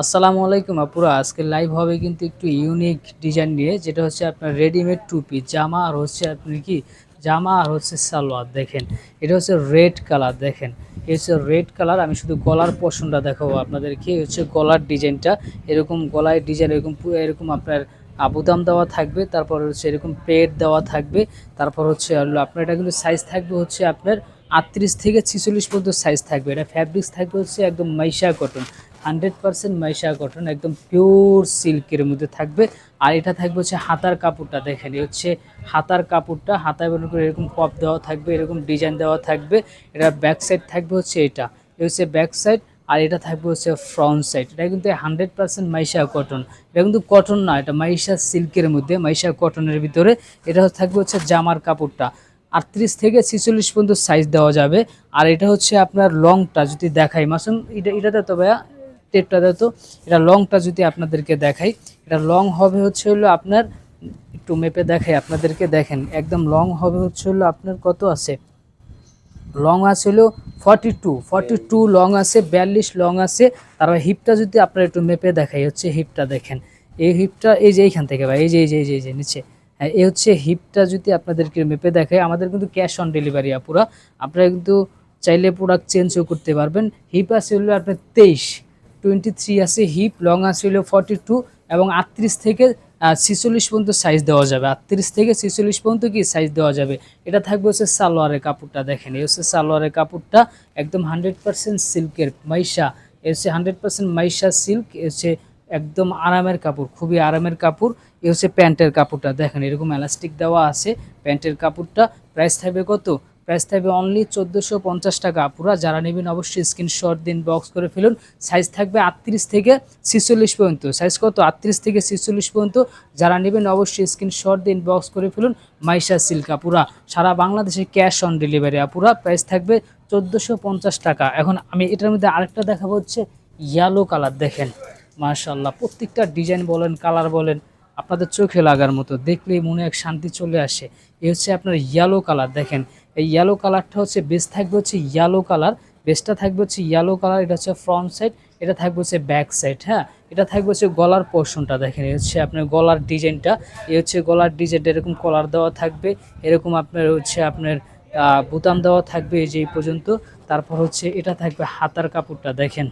আসসালামু আলাইকুম আপুরা। আজকে লাইভ হবে কিন্তু একটু ইউনিক ডিজাইন নিয়ে, যেটা হচ্ছে আপনার রেডিমেড টুপি, জামা আর হচ্ছে আপনি কি, জামা আর হচ্ছে সালোয়ার দেখেন। এটা হচ্ছে রেড কালার দেখেন। এই হচ্ছে রেড কালার আমি শুধু গলার পোর্শনটা দেখাবো আপনাদেরকে। হচ্ছে গলার ডিজাইনটা এরকম গলায় ডিজাইন এরকম এরকম আপনার আবুদাম দেওয়া থাকবে, তারপর হচ্ছে এরকম প্লেট দেওয়া থাকবে, তারপর হচ্ছে আপনার এটা কিন্তু সাইজ থাকবে হচ্ছে আপনার আটত্রিশ থেকে ছিচল্লিশ পর্যন্ত সাইজ থাকবে। এটা ফ্যাব্রিক্স থাকবে হচ্ছে একদম Maisha cotton hundred percent Maisha cotton একদম পিওর সিল্কের মধ্যে থাকবে। আর এটা থাকবে হচ্ছে হাতার কাপড়টা, দেখেন হচ্ছে হাতার কাপড়টা, হাতায় বের করে এরকম পপ দেওয়া থাকবে, এরকম ডিজাইন দেওয়া থাকবে। এটা ব্যাক সাইড থাকবে হচ্ছে এটা হচ্ছে ব্যাক সাইড আর এটা থাকবে হচ্ছে ফ্রন্ট সাইড এটা কিন্তু হান্ড্রেড পার্সেন্ট মাইশা কটন এটা কিন্তু কটন না, এটা মাইশা সিল্কের মধ্যে, মাইশা কটনের ভিতরে। এটা থাকবে হচ্ছে জামার কাপড়টা। আটত্রিশ থেকে ছিচল্লিশ পর্যন্ত সাইজ দেওয়া যাবে। আর এটা হচ্ছে আপনার লংটা যদি দেখাই, মাসুম, এটা, এটাতে তো ভাইয়া টেপটাতে তো। এটা লংটা যদি আপনাদেরকে দেখাই, এটা লং হবে হচ্ছে হলো আপনার, একটু মেপে দেখাই, আপনাদেরকে দেখেন, একদম লং হবে হচ্ছে হলো আপনার কত আছে? লং আছে হলো forty two forty two long আছে, বিয়াল্লিশ লং আছে। তারপর হিপটা যদি আপনার একটু মেপে দেখাই, হচ্ছে হিপটা দেখেন। এই হিপটা এই যে এইখান থেকে ভাই, এই যে এই যে এই যে নিচে। হ্যাঁ এই হচ্ছে হিপটা যদি আপনাদেরকে মেপে দেখায় আমাদের কিন্তু ক্যাশ অন ডেলিভারি আপুরা। আপনারা কিন্তু চাইলে প্রোডাক্ট চেঞ্জও করতে পারবেন। হিপ আছে হলো আপনার তেইশ। টোয়েন্টি থ্রি আছে হিপ, লং আছে হলো ফর্টি টু এবং আটত্রিশ থেকে ছিচল্লিশ পর্যন্ত সাইজ দেওয়া যাবে। আটত্রিশ থেকে ছিচল্লিশ পর্যন্ত কি সাইজ দেওয়া যাবে? এটা থাকবে হচ্ছে সালোয়ারের কাপড়টা, দেখেন। এই হচ্ছে সালোয়ারের কাপড়টা, একদম হান্ড্রেড পার্সেন্ট সিল্কের মাইশা। এ হচ্ছে হান্ড্রেড পার্সেন্ট মাইশা সিল্ক এ হচ্ছে একদম আরামের কাপড়, খুবই আরামের কাপড়। এ হচ্ছে প্যান্টের কাপড়টা, দেখেন, এরকম এলাস্টিক দেওয়া আছে প্যান্টের কাপড়টা। প্রাইস থাকবে কত? প্রাইস থাকবে অনলি চোদ্দোশো পঞ্চাশ টাকা। পুরা যারা নেবেন অবশ্যই স্ক্রিনশট দিন বক্স করে ফেলুন। সাইজ থাকবে আটত্রিশ থেকে ছিচল্লিশ পর্যন্ত। সাইজ কত? আটত্রিশ থেকে ছিচল্লিশ পর্যন্ত। যারা নেবেন অবশ্যই স্ক্রিনশট দিন বক্স করে ফেলুন মাইশা সিল্ক আপুরা। সারা বাংলাদেশে ক্যাশ অন ডেলিভারি আপুরা। প্রাইস থাকবে চোদ্দোশো পঞ্চাশ টাকা। এখন আমি এটার মধ্যে আরেকটা দেখাবো হচ্ছে ইয়েলো কালার দেখেন মাশাল্লাহ প্রত্যেকটা ডিজাইন বলেন কালার বলেন, আপনাদের চোখে লাগার মতো। দেখলেই মনে এক শান্তি চলে আসে। এ হচ্ছে আপনার ইয়েলো কালার দেখেন এই ইয়েলো কালারটা হচ্ছে বেস থাকবে হচ্ছে ইয়েলো কালার বেসটা থাকবে হচ্ছে ইয়েলো কালার এটা হচ্ছে ফ্রন্ট সাইড এটা থাকবে হচ্ছে ব্যাক সাইড হ্যাঁ? এটা থাকবে হচ্ছে গলার পোর্শনটা দেখেন, এই হচ্ছে আপনার গলার ডিজাইনটা এই হচ্ছে গলার ডিজাইনটা এরকম কলার দেওয়া থাকবে, এরকম আপনার হচ্ছে আপনার বোতাম দেওয়া থাকবে এই যে এই পর্যন্ত, তারপর হচ্ছে এটা থাকবে হাতার কাপড়টা, দেখেন।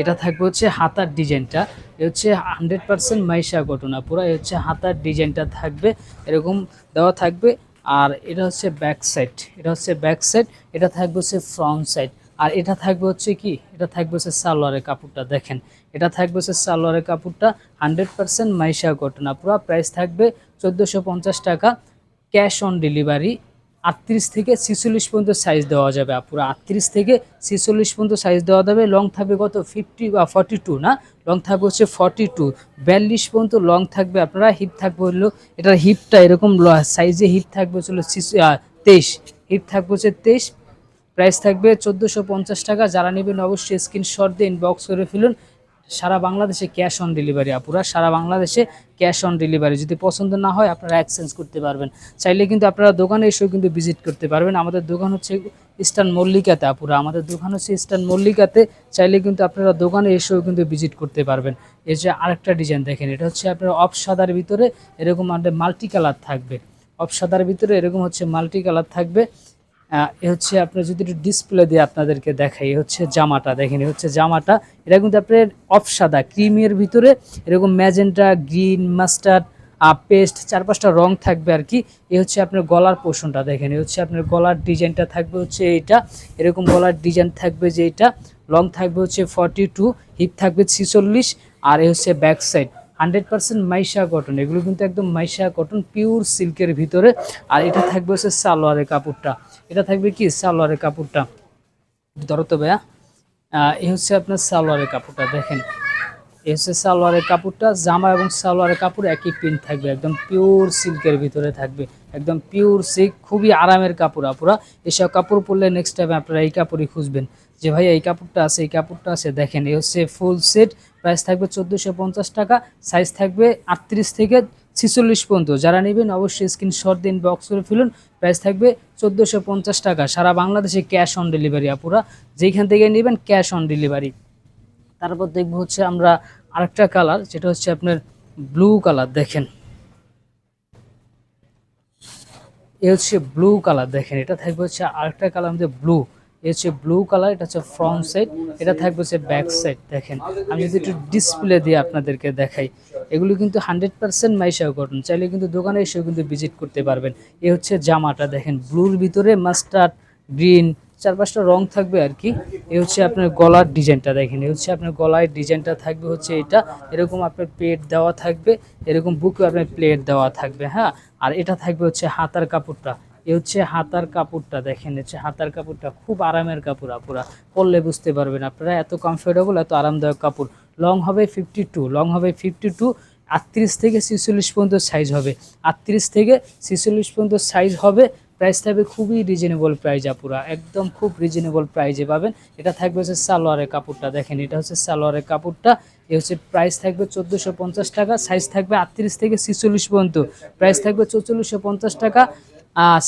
এটা থাকবে হচ্ছে হাতার ডিজাইনটা এ হচ্ছে হান্ড্রেড পার্সেন্ট মাইশা ঘটনা পুরো এ হচ্ছে হাতার ডিজাইনটা থাকবে, এরকম দেওয়া থাকবে আর এটা হচ্ছে ব্যাক সাইড এটা হচ্ছে ব্যাক সাইড এটা থাকবে হচ্ছে ফ্রন্ট সাইড আর এটা থাকবে হচ্ছে কি? এটা থাকবে হচ্ছে সালোয়ারের কাপড়টা, দেখেন। এটা থাকবে হচ্ছে সালোয়ারের কাপড়টা হান্ড্রেড পার্সেন্ট মাইশা ঘটনা পুরো প্রাইস থাকবে চোদ্দোশো টাকা ক্যাশ অন ডেলিভারি আটত্রিশ থেকে ছিচল্লিশ পর্যন্ত সাইজ দেওয়া যাবে পুরো আটত্রিশ থেকে ছিচল্লিশ পর্যন্ত সাইজ দেওয়া যাবে। লং থাকবে কত? ফিফটি বা ফর্টি টু না? লং থাকবে হচ্ছে ফর্টি টু বিয়াল্লিশ পর্যন্ত লং থাকবে, আপনারা। হিপ থাকবে হলো, এটার হিপটা এরকম সাইজে হিপ থাকবে হচ্ছিল তেইশ। হিপ থাকবে হচ্ছে তেইশ। প্রাইস থাকবে চোদ্দোশো টাকা। যারা নেবেন অবশ্যই স্ক্রিনশট দিয়ে ইনবক্স করে ফেলুন। সারা বাংলাদেশে ক্যাশ অন ডেলিভারি, আপুরা। সারা বাংলাদেশে ক্যাশ অন ডেলিভারি। যদি পছন্দ না হয়, আপনারা এক্সচেঞ্জ করতে পারবেন। চাইলে কিন্তু আপনারা দোকানে এসেও কিন্তু ভিজিট করতে পারবেন। আমাদের দোকান হচ্ছে ইস্টার্ন মল্লিকাতে আপুরা। আমাদের দোকান হচ্ছে ইস্টার্ন মল্লিকাতে চাইলে কিন্তু আপনারা দোকানে এসেও কিন্তু ভিজিট করতে পারবেন। এই যে আরেকটা ডিজাইন দেখেন, এটা হচ্ছে আপনার অফ সাদার ভিতরে এরকম আমাদের মাল্টি কালার থাকবে। অফ সাদার ভিতরে এরকম হচ্ছে মাল্টি কালার থাকবে। এ হচ্ছে আপনার যদি একটু ডিসপ্লে দিয়ে আপনাদেরকে দেখাই, এ হচ্ছে জামাটা, দেখেন, এ হচ্ছে জামাটা। এটা কিন্তু আপনার অফ সাদা, ক্রিমের ভিতরে এরকম ম্যাজেন্টা, গ্রিন, মাস্টার্ড পেস্ট, চার পাঁচটা রং থাকবে আর কি। এ হচ্ছে আপনার গলার পোষণটা, দেখেন, এ হচ্ছে আপনার গলার ডিজাইনটা থাকবে হচ্ছে এইটা। এরকম গলার ডিজাইন থাকবে যে এটা লং থাকবে হচ্ছে ফর্টি টু হিপ থাকবে ছিচল্লিশ, আর এ হচ্ছে back side hundred percent Maisha cotton. এগুলো কিন্তু একদম মাইশা কটন পিওর সিল্কের ভিতরে। আর এটা থাকবে হচ্ছে সালোয়ারের কাপড়টা। এটা থাকবে কি? সালোয়ারের কাপড়টা। ধরো তো ভাইয়া। এই হচ্ছে আপনার সালোয়ারের কাপড়টা, দেখেন। এই হচ্ছে সালোয়ারের কাপড়টা, জামা এবং সালোয়ারের কাপড়, একই প্রিন্ট থাকবে। একদম পিওর সিল্কের ভিতরে থাকবে। একদম পিওর সিল্ক খুবই আরামের কাপড় আপুরা। এসব কাপড় পরলে নেক্সট টাইম আপনারা এই কাপড়ই খুঁজবেন। যে ভাই এই কাপড়টা আছে, এই কাপড়টা আছে। দেখেন, এই হচ্ছে ফুল সেট প্রাইস থাকবে চোদ্দোশো টাকা সাইজ থাকবে আটত্রিশ থেকে ছিচল্লিশ পর্যন্ত। যারা নেবেন অবশ্যই স্ক্রিনশট দিন বক্স করে ফেলুন প্রাইস থাকবে চোদ্দোশো টাকা। সারা বাংলাদেশে ক্যাশ অন ডেলিভারি আপুরা যেখান থেকে নেবেন ক্যাশ অন ডেলিভারি তারপর দেখব হচ্ছে আমরা আরেকটা কালার যেটা হচ্ছে আপনার ব্লু কালার দেখেন। এ হচ্ছে ব্লু কালার দেখেন। এটা থাকবে হচ্ছে আরেকটা কালার আমাদের ব্লু এ হচ্ছে ব্লু কালার এটা হচ্ছে ফ্রন্ট সাইড এটা থাকবে হচ্ছে ব্যাক সাইড দেখেন। আমি যদি একটু ডিসপ্লে দিয়ে আপনাদেরকে দেখাই, এগুলো কিন্তু হান্ড্রেড পার্সেন্ট মাইশা কটন চাইলে কিন্তু দোকানে এসেও কিন্তু ভিজিট করতে পারবেন। এ হচ্ছে জামাটা, দেখেন ব্লুর ভিতরে মাস্টার্ড গ্রিন চার পাঁচটা রং থাকবে আর কি। এ হচ্ছে আপনার গলার ডিজাইনটা দেখেন, এ হচ্ছে আপনার গলার ডিজাইনটা থাকবে হচ্ছে এটা, এরকম আপনার প্লেট দেওয়া থাকবে, এরকম বুকে আপনার প্লেট দেওয়া থাকবে হ্যাঁ? আর এটা থাকবে হচ্ছে হাতার কাপড়টা এ হচ্ছে হাতার কাপড়টা দেখেন হচ্ছে হাতার কাপড়টা, খুব আরামের কাপড় আপুরা, পরলে বুঝতে পারবেন আপনারা, এত কমফোর্টেবল এত আরামদায়ক কাপড়। লং হবে ফিফটি টু লং হবে ফিফটি টু আটত্রিশ থেকে ছিচল্লিশ পর্যন্ত সাইজ হবে। আটত্রিশ থেকে ছিচল্লিশ পর্যন্ত সাইজ হবে প্রাইস থাকবে খুবই রিজনেবল প্রাইস আপুরা, একদম খুব রিজনেবল প্রাইজে পাবেন। এটা থাকবে হচ্ছে সালোয়ারের কাপড়টা, দেখেন এটা হচ্ছে সালোয়ারের কাপড়টা, এ হচ্ছে প্রাইস থাকবে চোদ্দোশো টাকা সাইজ থাকবে আটত্রিশ থেকে ছিচল্লিশ পর্যন্ত। প্রাইস থাকবে চৌচল্লিশশো টাকা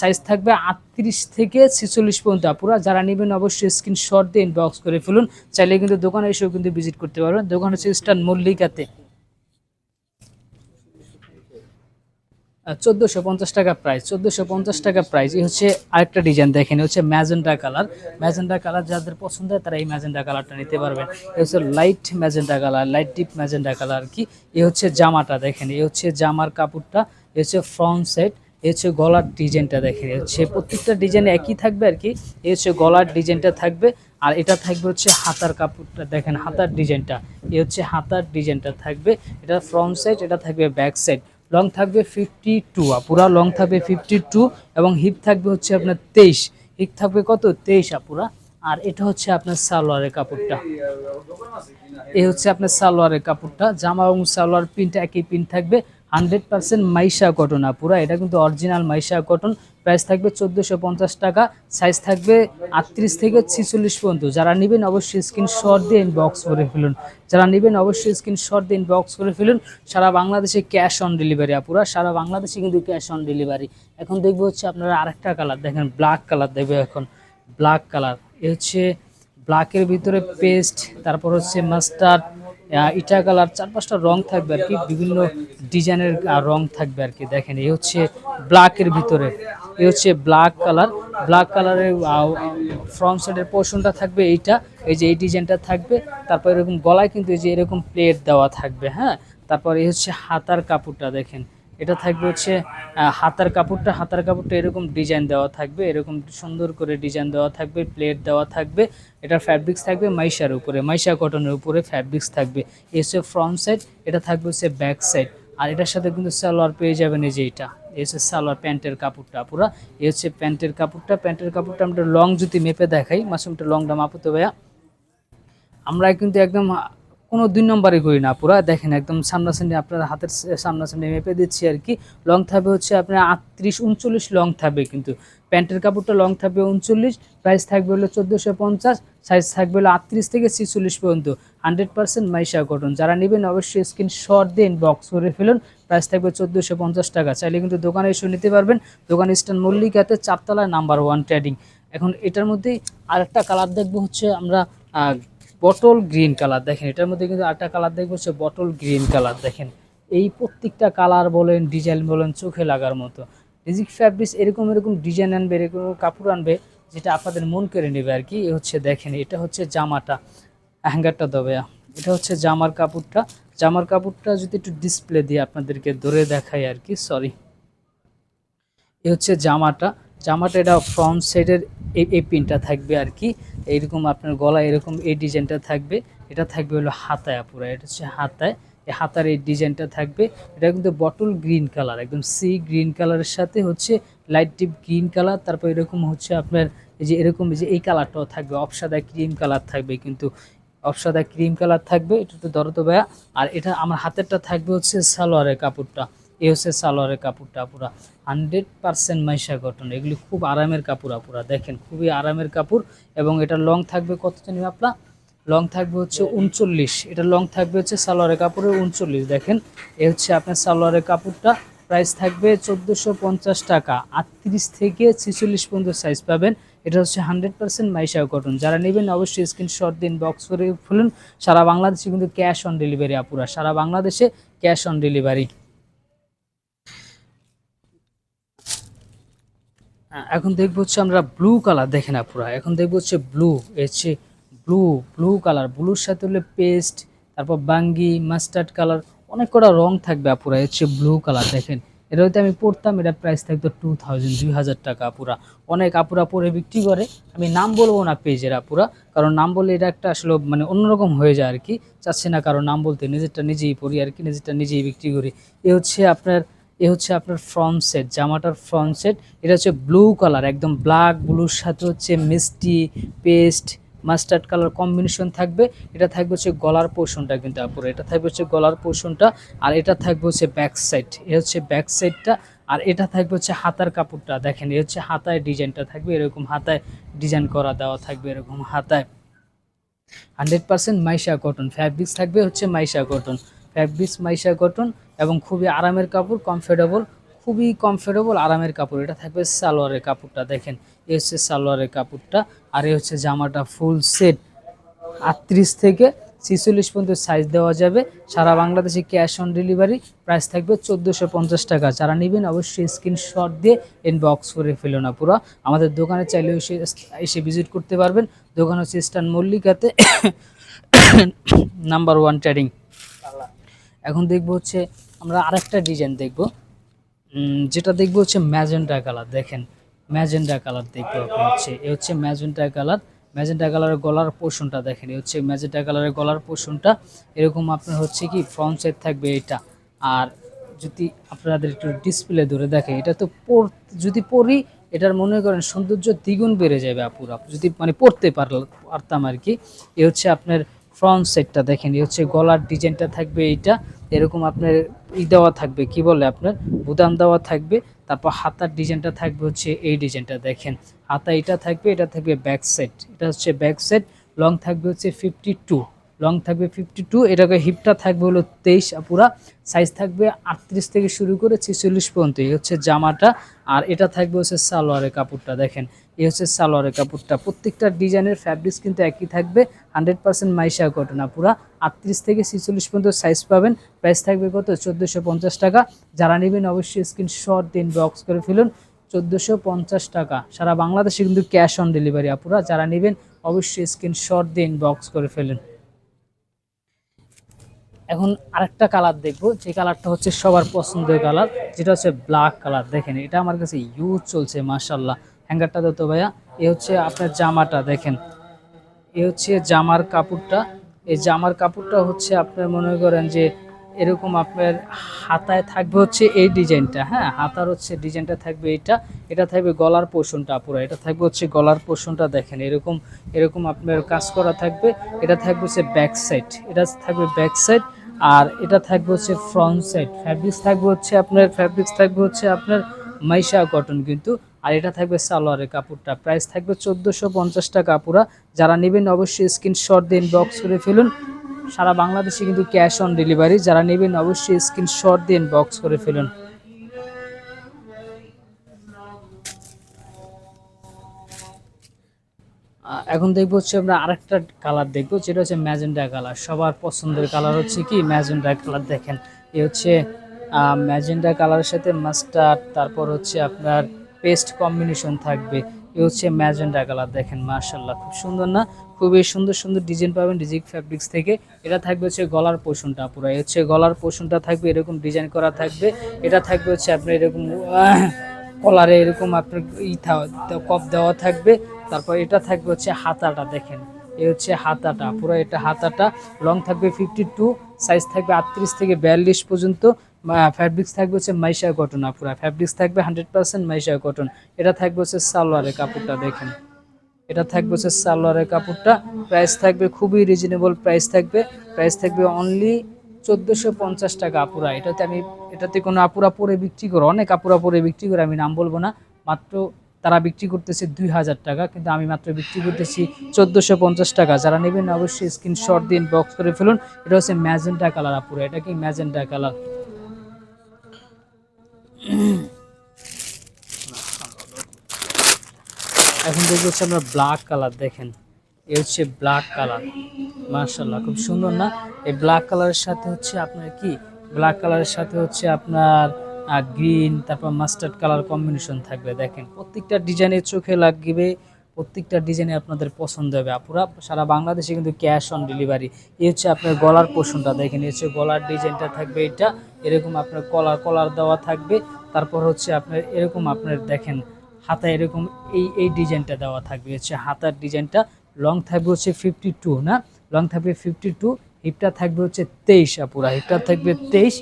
সাইজ থাকবে আটত্রিশ থেকে ছিচল্লিশ পর্যন্ত। আপুরা, যারা নেবেন অবশ্যই স্ক্রিন স্ক্রিনশট দিয়ে ইনবক্স করে ফেলুন। চাইলে কিন্তু দোকানে এসেও কিন্তু ভিজিট করতে পারবেন। দোকান হচ্ছে ইস্টার্ন মল্লিকাতে চোদ্দোশো পঞ্চাশ টাকা প্রাইস চোদ্দোশো পঞ্চাশ টাকা প্রাইস এই হচ্ছে আরেকটা ডিজাইন দেখেন হচ্ছে ম্যাজেন্ডা কালার ম্যাজেন্ডা কালার যাদের পছন্দ হয় তারা এই ম্যাজেন্ডা কালারটা নিতে পারবেন। এই হচ্ছে light magenta colour light deep magenta colour কি। এ হচ্ছে জামাটা দেখেন এ হচ্ছে জামার কাপড়টা এ হচ্ছে ফ্রন্ট সেট এই হচ্ছে গলার ডিজাইনটা দেখেন হচ্ছে প্রত্যেকটা ডিজাইন একই থাকবে আর কি এ হচ্ছে গলার ডিজাইনটা থাকবে, আর এটা থাকবে হচ্ছে হাতার কাপড়টা, দেখেন হাতার ডিজাইনটা এ হচ্ছে হাতার ডিজাইনটা থাকবে, এটা ফ্রন্ট সাইড এটা থাকবে ব্যাক সাইড লং থাকবে ফিফটি টু পুরা লং থাকবে ফিফটি টু এবং হিপ থাকবে হচ্ছে আপনার তেইশ হিপ থাকবে কত? তেইশ আপুরা আর এটা হচ্ছে আপনার সালোয়ারের কাপড়টা এ হচ্ছে আপনার সালোয়ারের কাপড়টা, জামা এবং সালোয়ার প্রিন্ট একই প্রিন্ট থাকবে হান্ড্রেড পার্সেন্ট মাইশা কটন আপুরা। এটা কিন্তু অরিজিনাল মাইশা কটন। প্রাইস থাকবে চোদ্দোশো পঞ্চাশ টাকা। সাইজ থাকবে আটত্রিশ থেকে ছিচল্লিশ পর্যন্ত। যারা নেবেন অবশ্যই স্ক্রিনশট দিয়ে ইনবক্স করে ফেলুন। যারা নেবেন অবশ্যই স্ক্রিনশট দিয়ে ইনবক্স করে ফেলুন। সারা বাংলাদেশে ক্যাশ অন ডেলিভারি আপুরা। সারা বাংলাদেশে কিন্তু ক্যাশ অন ডেলিভারি। এখন দেখব হচ্ছে আপনারা আরেকটা কালার। দেখেন ব্ল্যাক কালার দেখবে এখন। Black colour. এ হচ্ছে ব্ল্যাকের ভিতরে পেস্ট তারপর হচ্ছে মাস্টার্ড ইটা কালার। চার পাঁচটা রং থাকবে আর কি। বিভিন্ন ডিজাইনের রং থাকবে আর কি, দেখেন, এই হচ্ছে ব্ল্যাকের ভিতরে, এই হচ্ছে ব্ল্যাক কালার, ব্ল্যাক কালারের ফ্রন্ট সাইডের পোর্শনটা থাকবে এইটা, এই যে এই ডিজাইনটা থাকবে, তারপর এরকম গলায় কিন্তু এই যে এরকম প্লেট দেওয়া থাকবে হ্যাঁ? তারপর এই হচ্ছে হাতার কাপড়টা, দেখেন, এটা থাকবে হচ্ছে হাতার কাপড়টা হাতার কাপড়টা এরকম ডিজাইন দেওয়া থাকবে, এরকম সুন্দর করে ডিজাইন দেওয়া থাকবে প্লেট দেওয়া থাকবে এটার ফ্যাব্রিক্স থাকবে মাইশার উপরে, মাইশা কটনের উপরে ফ্যাব্রিক্স থাকবে এসে ফ্রন্ট সাইড এটা থাকবে হচ্ছে ব্যাক সাইড আর এটার সাথে কিন্তু সালোয়ার পেয়ে যাবেন এই যে এটা। এই হচ্ছে সালোয়ার প্যান্টের কাপড়টা পুরা এই হচ্ছে প্যান্টের কাপড়টা। প্যান্টের কাপড়টা আমরা লং যদি মেপে দেখাই মাসুমটা লংটা মাপতে ভাইয়া। আমরা কিন্তু একদম, কোনো দুই নম্বরই করি না পুরা দেখেন একদম সামনাসামনি আপনার হাতের সামনাসামনি মেপে দিচ্ছি আর কি। লং থাকবে হচ্ছে আপনার আটত্রিশ, উনচল্লিশ লং থাকবে কিন্তু প্যান্টের কাপড়টা লং থাকবে উনচল্লিশ প্রাইস থাকবে হলো চোদ্দোশো পঞ্চাশ সাইজ থাকবে হলো আটত্রিশ থেকে ছিচল্লিশ পর্যন্ত। হান্ড্রেড পার্সেন্ট মাইশা কটন যারা নেবেন অবশ্যই স্ক্রিন শর্ট দিন বক্স করে ফেলুন প্রাইস থাকবে চোদ্দোশো পঞ্চাশ টাকা। চাইলে কিন্তু দোকানে এসে নিতে পারবেন। দোকান স্টান মল্লিকাতে চারতলায় নাম্বার ওয়ান ট্রেডিং এখন এটার মধ্যেই আরেকটা কালার দেখব হচ্ছে আমরা বটল গ্রিন কালার দেখেন, এটার মধ্যে কিন্তু আরেকটা কালার দেখব হচ্ছে বটল গ্রিন কালার দেখেন, এই প্রত্যেকটা কালার বলেন ডিজাইন বলেন, চোখে লাগার মতো। রিজিক ফ্যাব্রিক্স এরকম এরকম ডিজাইন আনবে, এরকম কাপড় আনবে, যেটা আপনাদের মন কেড়ে নেবে আর কি। হচ্ছে দেখেন, এটা হচ্ছে জামাটা, হ্যাঙ্গারটা দেবে এটা হচ্ছে জামার কাপড়টা। জামার কাপড়টা যদি একটু ডিসপ্লে দিয়ে আপনাদেরকে ধরে দেখাই আর কি সরি এ হচ্ছে জামাটা। জামাটা এটা ফ্রন্ট সাইডের এই পিনটা থাকবে আর কি। এইরকম আপনার গলায় এরকম এই ডিজাইনটা থাকবে। এটা থাকবে হলো হাতায় পুরো এটা হচ্ছে হাতায়। হাতার এই ডিজাইনটা থাকবে। এটা কিন্তু বটল গ্রিন কালার একদম সি গ্রিন কালারের সাথে হচ্ছে লাইট ডিপ গ্রিন কালার তারপর এরকম হচ্ছে আপনার এই যে এরকম যে এই কালারটাও থাকবে, অপসাদা ক্রিম কালার থাকবে কিন্তু, অপসাদা ক্রিম কালার থাকবে, এটা তো দরতো ভাইয়া। আর এটা আমার হাতেরটা থাকবে হচ্ছে সালোয়ারের কাপড়টা এ হচ্ছে সালোয়ারের কাপড়টা পুরা হান্ড্রেড পার্সেন্ট মাইশা কটন এগুলি খুব আরামের কাপড় আপুরা, দেখেন খুবই আরামের কাপড়। এবং এটা লং থাকবে কত জানি আপনা? লং থাকবে হচ্ছে উনচল্লিশ। এটা লং থাকবে হচ্ছে সালোয়ারের কাপড়ের উনচল্লিশ। দেখেন, এ হচ্ছে আপনার সালোয়ারের কাপড়টা। প্রাইস থাকবে চোদ্দোশো পঞ্চাশ টাকা। আটত্রিশ থেকে ছেচল্লিশ পর্যন্ত সাইজ পাবেন। এটা হচ্ছে হান্ড্রেড পার্সেন্ট মাইশা কটন যারা নেবেন অবশ্যই স্ক্রিনশট দিন বক্স করে ফেলুন। সারা বাংলাদেশে কিন্তু ক্যাশ অন ডেলিভারি আপুরা। সারা বাংলাদেশে ক্যাশ অন ডেলিভারি এখন দেখব হচ্ছে আমরা ব্লু কালার দেখেন আপুরা, এখন দেখব হচ্ছে ব্লু হচ্ছে ব্লু ব্লু কালার ব্লুর সাথে হলে পেস্ট তারপর বাঙ্গি মাস্টার্ড কালার অনেক কটা রং থাকবে আপুরা হচ্ছে ব্লু কালার দেখেন। এটা হয়তো আমি পড়তাম, এটা প্রাইস থাকতো টু থাউজেন্ড দুই হাজার টাকা আপুরা। অনেক আপুরা পরে বিক্রি করে। আমি নাম বলব না পেজের আপুরা, কারণ নাম বললে এটা একটা আসলে মানে অন্যরকম হয়ে যায় আর কি। চাচ্ছি না কারণ নাম বলতে, নিজেরটা নিজেই পড়ি আর কি, নিজেরটা নিজেই বিক্রি করি। এ হচ্ছে আপনার, এ হচ্ছে আপনার ফ্রন্ট সেট জামাটার ফ্রন্ট সেট এটা হচ্ছে ব্লু কালার একদম ব্ল্যাক ব্লুর সাথে হচ্ছে মিষ্টি পেস্ট মাস্টার্ড কালার কম্বিনেশন থাকবে। এটা থাকবে হচ্ছে গলার পোর্শনটা কিন্তু আপুরে। এটা থাকবে হচ্ছে গলার পোর্শনটা আর এটা থাকবে হচ্ছে ব্যাক সাইড এ হচ্ছে ব্যাক সাইডটা আর এটা থাকবে হচ্ছে হাতার কাপড়টা। দেখেন, এ হচ্ছে হাতায় ডিজাইনটা থাকবে। এরকম হাতায় ডিজাইন করা দেওয়া থাকবে এরকম হাতায়। Hundred percent Maisha cotton. Fabrics থাকবে হচ্ছে Maisha cotton. Fabrics Maisha cotton এবং খুবই আরামের কাপড় কমফোর্টেবল খুবই কমফোর্টেবল আরামের কাপড়। এটা থাকবে সালোয়ারের কাপড়টা, দেখেন। এ হচ্ছে সালোয়ারের কাপড়টা, আর এ হচ্ছে জামাটা ফুল সেট আটত্রিশ থেকে ছিচল্লিশ পর্যন্ত সাইজ দেওয়া যাবে। সারা বাংলাদেশে ক্যাশ অন ডেলিভারি প্রাইস থাকবে চোদ্দোশো পঞ্চাশ টাকা। যারা নেবেন অবশ্যই স্ক্রিনশট দিয়ে ইনবক্স করে ফেলো না পুরো। আমাদের দোকানে চাইলে এসে এসে ভিজিট করতে পারবেন। দোকান হচ্ছে ইস্টার্ন মল্লিকাতে। নাম্বার ওয়ান ট্রেডিং এখন দেখব হচ্ছে আমরা আরেকটা ডিজাইন দেখব। যেটা দেখব হচ্ছে ম্যাজেন্টা কালার, দেখেন। ম্যাজেন্টা কালার দেখব হচ্ছে। এ হচ্ছে ম্যাজেন্টা কালার। ম্যাজেন্টা কালারের গলার পোর্শনটা দেখেন। এ হচ্ছে ম্যাজেন্টা কালারের গলার পোর্শনটা এরকম আপনার হচ্ছে কি ফ্রন্ট সাইড থাকবে এটা। আর যদি আপনাদের একটু ডিসপ্লে ধরে দেখে এটা তো পর যদি পরি, এটার মনে করেন সৌন্দর্য দ্বিগুণ বেড়ে যাবে আপুরা। যদি মানে পড়তে পারল পারতাম আর কি, এ হচ্ছে আপনার ফ্রন্ট সেটটা দেখেন, এই হচ্ছে গলার ডিজাইনটা থাকবে এইটা, এরকম আপনার ই দেওয়া থাকবে, কি বলে আপনার? বুদাম দেওয়া থাকবে, তারপর হাতার ডিজাইনটা থাকবে হচ্ছে এই ডিজাইনটা দেখেন। হাতা এটা থাকবে এটা থাকবে ব্যাক সেট এটা হচ্ছে ব্যাক সেট লং থাকবে হচ্ছে ফিফটি টু লং থাকবে ফিফটি টু এটাকে হিপটা থাকবে হলো তেইশ পুরা সাইজ থাকবে আটত্রিশ থেকে শুরু করে ছেচল্লিশ পর্যন্ত। এই হচ্ছে জামাটা, আর এটা থাকবে হচ্ছে সালোয়ারের কাপড়টা, দেখেন। এই হচ্ছে সালোয়ারের কাপড়টা। প্রত্যেকটা ডিজাইনের ফ্যাব্রিক্স কিন্তু একই থাকবে হান্ড্রেড পার্সেন্ট মাইশা ঘটনা পুরা আটত্রিশ থেকে ছেচল্লিশ পর্যন্ত সাইজ পাবেন। প্রাইস থাকবে কত? চোদ্দোশো টাকা। যারা নেবেন অবশ্যই স্ক্রিনশট দিন বক্স করে ফেলুন। চোদ্দোশো পঞ্চাশ টাকা। সারা বাংলাদেশে কিন্তু ক্যাশ অন ডেলিভারি আপুরা। যারা নেবেন অবশ্যই স্ক্রিনশট দিন বক্স করে ফেলুন। এখন আরেকটা কালার দেখব, যে কালারটা হচ্ছে সবার পছন্দের কালার যেটা হচ্ছে ব্ল্যাক কালার দেখেন, এটা আমার কাছে ইউজ চলছে মার্শাল্লাহ হ্যাঙ্গারটা তো ভাইয়া। এ হচ্ছে আপনার জামাটা, দেখেন। এ হচ্ছে জামার কাপড়টা। এই জামার কাপড়টা হচ্ছে আপনার মনে করেন যে এরকম আপনার হাতায় থাকবে হচ্ছে এই ডিজাইনটা হ্যাঁ? হাতার হচ্ছে ডিজাইনটা থাকবে এটা এটা থাকবে গলার পোষণটা পুরো এটা থাকবে হচ্ছে গলার পোষণটা দেখেন, এরকম এরকম আপনার কাজ করা থাকবে, এটা থাকবে হচ্ছে ব্যাক সাইড এটা থাকবে ব্যাক সাইড আর এটা থাকবে হচ্ছে ফ্রন্ট সাইড ফ্যাব্রিক্স থাকবে হচ্ছে আপনার ফ্যাব্রিক্স থাকবে হচ্ছে আপনার মাইশা কটন কিন্তু, আর এটা থাকবে সালোয়ারের কাপড়টা প্রাইস থাকবে চোদ্দোশো পঞ্চাশ টাকা পুরা যারা নেবেন অবশ্যই স্ক্রিনশট দিন বক্স করে ফেলুন। সারা বাংলাদেশে কিন্তু ক্যাশ অন ডেলিভারি। যারা নেবেন অবশ্যই স্ক্রিনশট দিন বক্স করে ফেলুন। এখন দেখব হচ্ছে আমরা আরেকটা কালার দেখব, যেটা হচ্ছে ম্যাজেন্ডা কালার সবার পছন্দের কালার হচ্ছে কি? ম্যাজেন্ডা কালার দেখেন। এ হচ্ছে ম্যাজেন্ডা কালারের সাথে মাস্টার্ড তারপর হচ্ছে আপনার পেস্ট কম্বিনেশন থাকবে। এ হচ্ছে ম্যাজেন্ডা কালার, দেখেন মার্শাল্লাহ খুব সুন্দর না? খুবই সুন্দর সুন্দর ডিজাইন পাবেন ডিজিক ফ্যাব্রিক্স থেকে। এটা থাকবে হচ্ছে গলার পোষণটা পুরো এ হচ্ছে গলার পোষণটা থাকবে, এরকম ডিজাইন করা থাকবে। এটা থাকবে হচ্ছে আপনার এরকম কলারে এরকম আপনার ই কপ দেওয়া থাকবে। তারপর এটা থাকবে হচ্ছে হাতাটা, দেখেন। এ হচ্ছে হাতাটা পুরো এটা হাতাটা। লং থাকবে ফিফটি টু সাইজ থাকবে আটত্রিশ থেকে বিয়াল্লিশ পর্যন্ত। ফ্যাব্রিক্স থাকবে হচ্ছে মাইশা কটন পুরো ফ্যাব্রিক্স থাকবে হান্ড্রেড পার্সেন্ট মাইশা কটন এটা থাকবে হচ্ছে সালোয়ারের কাপড়টা, দেখেন। এটা থাকবে হচ্ছে সালোয়ারের কাপড়টা। প্রাইস থাকবে খুবই রিজনেবল প্রাইস থাকবে। প্রাইস থাকবে অনলি চোদ্দোশো পঞ্চাশ টাকা, আপুরা। এটাতে আমি, এটাতে কোনো আপুরা পরে বিক্রি করে, অনেক আপুরা পরে বিক্রি করে, আমি নাম বলব না। মাত্র তারা বিক্রি করতেছে দুই হাজার টাকা, কিন্তু আমি মাত্র বিক্রি করতেছি চোদ্দোশো পঞ্চাশ টাকা। যারা নেবেন অবশ্যই স্ক্রিনশট দিন বক্স করে ফেলুন। এটা হচ্ছে ম্যাজেন্টা কালার আপুরা। এটা কি ম্যাজেন্টা কালার এখন দেখব হচ্ছে আপনার ব্ল্যাক কালার দেখেন। এ হচ্ছে ব্ল্যাক কালার মার্শাল্লাহ খুব সুন্দর না? এই ব্ল্যাক কালারের সাথে হচ্ছে আপনার কি? ব্ল্যাক কালারের সাথে হচ্ছে আপনার গ্রিন তারপর মাস্টার্ড কালার কম্বিনেশন থাকবে, দেখেন। প্রত্যেকটা ডিজাইনের চোখে লাগবে প্রত্যেকটা ডিজাইনে আপনাদের পছন্দ হবে। আপুরা, সারা বাংলাদেশে কিন্তু ক্যাশ অন ডেলিভারি এই হচ্ছে আপনার গলার পোষণটা। দেখেন, এই হচ্ছে গলার ডিজাইনটা থাকবে এটা। এরকম আপনার কলার কলার দেওয়া থাকবে। তারপর হচ্ছে আপনার এরকম আপনার দেখেন, হাতা এরকম এই এই ডিজাইনটা দেওয়া থাকবে। হচ্ছে হাতার ডিজাইনটা লং থাকবে হচ্ছে ফিফটি টু না? লং থাকবে ফিফটি টু হিপটা থাকবে হচ্ছে তেইশ, আপুরা। হিপটা থাকবে তেইশ,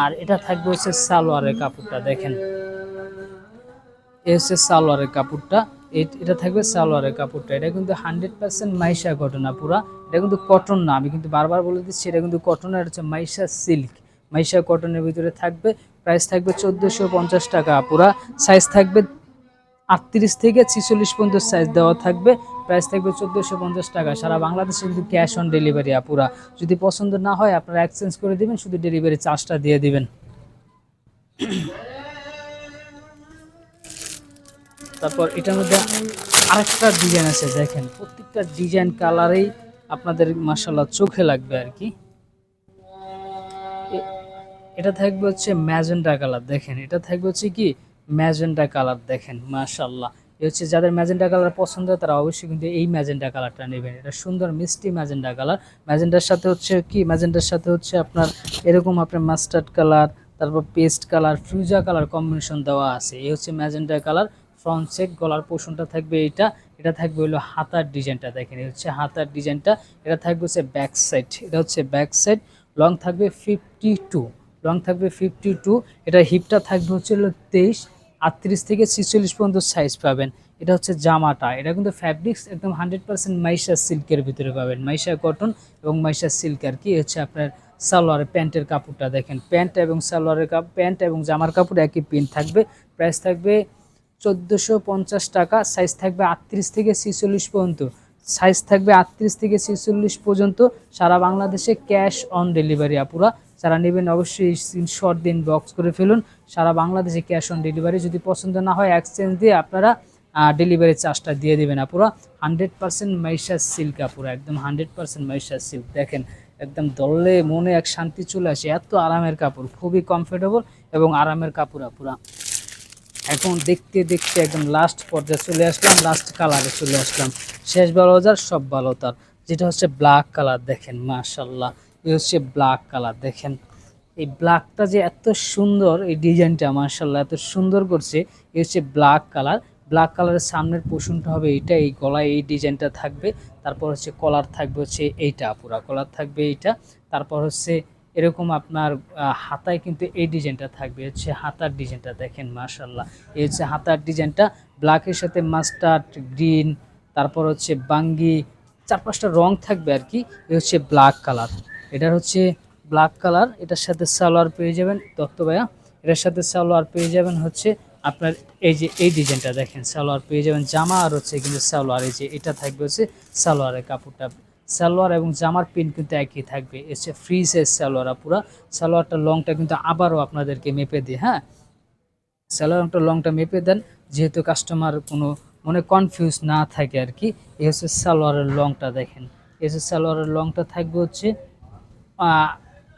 আর এটা থাকবে হচ্ছে সালোয়ারের কাপড়টা। দেখেন এ হচ্ছে সালোয়ারের কাপড়টা। এটা থাকবে সালোয়ারের কাপড়টা। এটা কিন্তু হান্ড্রেড পার্সেন্ট মাইশা কটন না পুরা এটা কিন্তু কটন না, আমি কিন্তু বারবার বলে দিচ্ছি, এটা কিন্তু কটন, আর হচ্ছে মাইশা সিল্ক। মাইশা কটনের ভিতরে থাকবে প্রাইস থাকবে চোদ্দোশো পঞ্চাশ টাকা পুরা সাইজ থাকবে আটত্রিশ থেকে ছিচল্লিশ পর্যন্ত সাইজ দেওয়া থাকবে প্রাইস থাকবে চোদ্দোশো পঞ্চাশ টাকা। সারা বাংলাদেশে কিন্তু ক্যাশ অন ডেলিভারি আপুরা যদি পছন্দ না হয়, আপনারা এক্সচেঞ্জ করে দিবেন, শুধু ডেলিভারি চার্জটা দিয়ে দিবেন। তারপর এটার মধ্যে আরেকটা ডিজাইন আছে, দেখেন। প্রত্যেকটা ডিজাইন কালারেই আপনাদের মাসাল্লাহ চোখে লাগবে আর কি। এটা থাকবে হচ্ছে ম্যাজেন্ডা কালার দেখেন। এটা থাকবে হচ্ছে কি? ম্যাজেন্ডা কালার দেখেন মাশাল্লাহ এ হচ্ছে যাদের ম্যাজেন্ডা কালার পছন্দ হয়, তারা অবশ্যই কিন্তু এই ম্যাজেন্ডা কালারটা নেবেন। এটা সুন্দর, মিষ্টি ম্যাজেন্ডা কালার ম্যাজেন্ডার সাথে হচ্ছে কি? ম্যাজেন্ডার সাথে হচ্ছে আপনার এরকম আপনার মাস্টার্ড কালার তারপর পেস্ট কালার ফ্রুজা কালার কম্বিনেশন দেওয়া আছে। এই হচ্ছে ম্যাজেন্ডা কালার ফ্রন্ট সেট গলার পোর্শনটা থাকবে এইটা, এটা থাকবে হলো হাতার ডিজাইনটা, দেখেন হচ্ছে হাতার ডিজাইনটা, এটা থাকবে হচ্ছে ব্যাক সাইড এটা হচ্ছে ব্যাক সাইড লং থাকবে ফিফটি টু লং থাকবে ফিফটি টু এটা হিপটা থাকবে হচ্ছে হলো তেইশ, আটত্রিশ থেকে ছিচল্লিশ পর্যন্ত সাইজ পাবেন, এটা হচ্ছে জামাটা, এটা কিন্তু ফ্যাব্রিক্স একদম হান্ড্রেড পার্সেন্ট মাইশা সিল্কের ভিতরে পাবেন, মাইশা কটন এবং মাইশা সিল্ক আর কি হচ্ছে আপনার সালোয়ারের প্যান্টের কাপড়টা, দেখেন, প্যান্ট এবং সালোয়ারের কাপ, প্যান্ট এবং জামার কাপড় একই প্রিন্ট থাকবে প্রাইস থাকবে চোদ্দোশো পঞ্চাশ টাকা সাইজ থাকবে আটত্রিশ থেকে ছিচল্লিশ পর্যন্ত। সাইজ থাকবে আটত্রিশ থেকে ছিচল্লিশ পর্যন্ত। সারা বাংলাদেশে ক্যাশ অন ডেলিভারি আপুরা। যারা নেবেন অবশ্যই স্ক্রিনশট দিন বক্স করে ফেলুন। সারা বাংলাদেশে ক্যাশ অন ডেলিভারি যদি পছন্দ না হয় এক্সচেঞ্জ দিয়ে আপনারা ডেলিভারি চার্জটা দিয়ে দেবেন আপুরা। হান্ড্রেড পার্সেন্ট মাইশা সিল্ক আপুরা, একদম হান্ড্রেড পার্সেন্ট মাইশা সিল্ক দেখেন, একদম দললে মনে এক শান্তি চলে আসে। এত আরামের কাপড়, খুবই কমফোর্টেবল এবং আরামের কাপড় আপুরা। এখন দেখতে দেখতে একদম লাস্ট পর্যায়ে চলে আসলাম লাস্ট কালারে চলে আসলাম। শেষ ভালো যার, সব ভালো তার। যেটা হচ্ছে ব্ল্যাক কালার দেখেন মাশাল্লাহ এই হচ্ছে ব্ল্যাক কালার দেখেন। এই ব্ল্যাকটা যে এত সুন্দর, এই ডিজাইনটা মাশাল্লাহ এত সুন্দর করছে, এ হচ্ছে ব্ল্যাক কালার ব্ল্যাক কালারের সামনের পোষণটা হবে এইটা, এই গলায় এই ডিজাইনটা থাকবে। তারপর হচ্ছে কলার থাকবে হচ্ছে এইটা, পুরা কলার থাকবে এইটা। তারপর হচ্ছে এরকম আপনার হাতায় কিন্তু এই ডিজাইনটা থাকবে। হচ্ছে হাতার ডিজাইনটা দেখেন মাশাল্লাহ এই হচ্ছে হাতার ডিজাইনটা। ব্ল্যাকের সাথে মাস্টার্ড গ্রিন তারপর হচ্ছে বাঙ্গি, চার পাঁচটা রং থাকবে আর কি। এই হচ্ছে ব্ল্যাক কালার এটার হচ্ছে ব্ল্যাক কালার এটার সাথে সালোয়ার পেয়ে যাবেন। দত্ত ভাইয়া, এটার সাথে সালোয়ার পেয়ে যাবেন হচ্ছে আপনার এই যে, এই ডিজাইনটা দেখেন, সালোয়ার পেয়ে যাবেন জামা আর হচ্ছে কিন্তু সালোয়ার। এই যে, এটা থাকবে হচ্ছে সালোয়ারের কাপড়টা। সালোয়ার এবং জামার পিন কিন্তু একই থাকবে। এসে ফ্রি সাইজ সালোয়ার পুরা সালোয়ারটা লংটা কিন্তু আবারও আপনাদেরকে মেপে দিই হ্যাঁ? সালোয়ারটা লংটা মেপে দেন, যেহেতু কাস্টমার কোনো মনে কনফিউজ না থাকে আর কি এ হচ্ছে সালোয়ারের লংটা দেখেন। এই হচ্ছে সালোয়ারের লংটা থাকবে হচ্ছে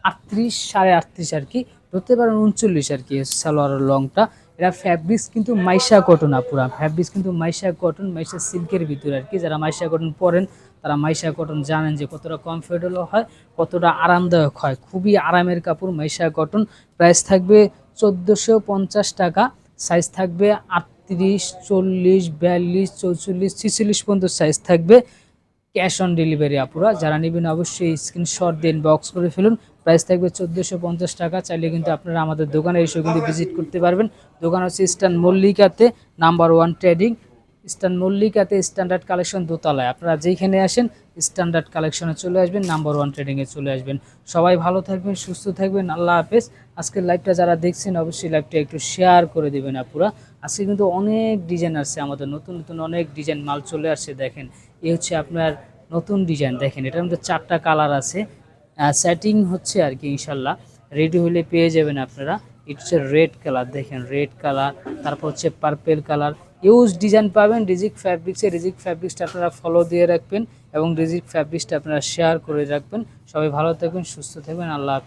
আটত্রিশ, সাড়ে আটত্রিশ আর কি ধরতে পারেন উনচল্লিশ আর কি সালোয়ারের লংটা এটা ফ্যাব্রিক্স কিন্তু মাইশা কটন আপুরা ফ্যাব্রিক্স কিন্তু মাইশা কটন মাইশা সিল্কের ভিতরে আর কি, যারা মাইশা কটন পরেন তারা মাইশা কটন জানেন যে কতটা কমফোর্টেবল হয়, কতটা আরামদায়ক হয়। খুবই আরামের কাপড় মাইশা কটন প্রাইস থাকবে চোদ্দোশো টাকা সাইজ থাকবে আটত্রিশ, চল্লিশ, বিয়াল্লিশ, চৌচল্লিশ, ছিচল্লিশ পর্যন্ত সাইজ থাকবে। ক্যাশ অন ডেলিভারি আপুরা, যারা নেবেন অবশ্যই স্ক্রিনশট দিন বক্স করে ফেলুন। প্রাইস থাকবে চোদ্দোশো পঞ্চাশ টাকা, চাইলে কিন্তু আপনারা আমাদের দোকানে এসে কিন্তু ভিজিট করতে পারবেন। দোকান হচ্ছে ইস্টার্ন মল্লিকাতে নাম্বার ওয়ান ট্রেডিং ইস্টার্ন মল্লিকাতে স্ট্যান্ডার্ড কালেকশন দোতলায়। আপনারা যেখানে আসেন স্ট্যান্ডার্ড কালেকশনে চলে আসবেন নাম্বার ওয়ান ট্রেডিংয়ে চলে আসবেন। সবাই ভালো থাকবেন, সুস্থ থাকবেন, আল্লাহ হাফেজ। আজকের লাইভটা যারা দেখছেন, অবশ্যই লাইভটা একটু শেয়ার করে দেবেন আপুরা। আজকে কিন্তু অনেক ডিজাইন আসছে আমাদের, নতুন নতুন অনেক ডিজাইন মাল চলে আসছে, দেখেন। এই হচ্ছে আপনার নতুন ডিজাইন দেখেন। এটার মধ্যে চারটা কালার আছে। সেটিং হচ্ছে আর কি, ইনশাল্লাহ। রেডি হলে পেয়ে যাবেন আপনারা। এটা হচ্ছে রেড কালার দেখেন রেড কালার তারপর হচ্ছে পার্পেল কালার ইউজ ডিজাইন পাবেন রিজিক ফ্যাব্রিক্সে রিজিক ফ্যাব্রিক্সটা আপনারা ফলো দিয়ে রাখবেন এবং রিজিক ফ্যাব্রিক্সটা আপনারা শেয়ার করে রাখবেন। সবাই ভালো থাকবেন, সুস্থ থাকবেন, আল্লাহ হাফেজ।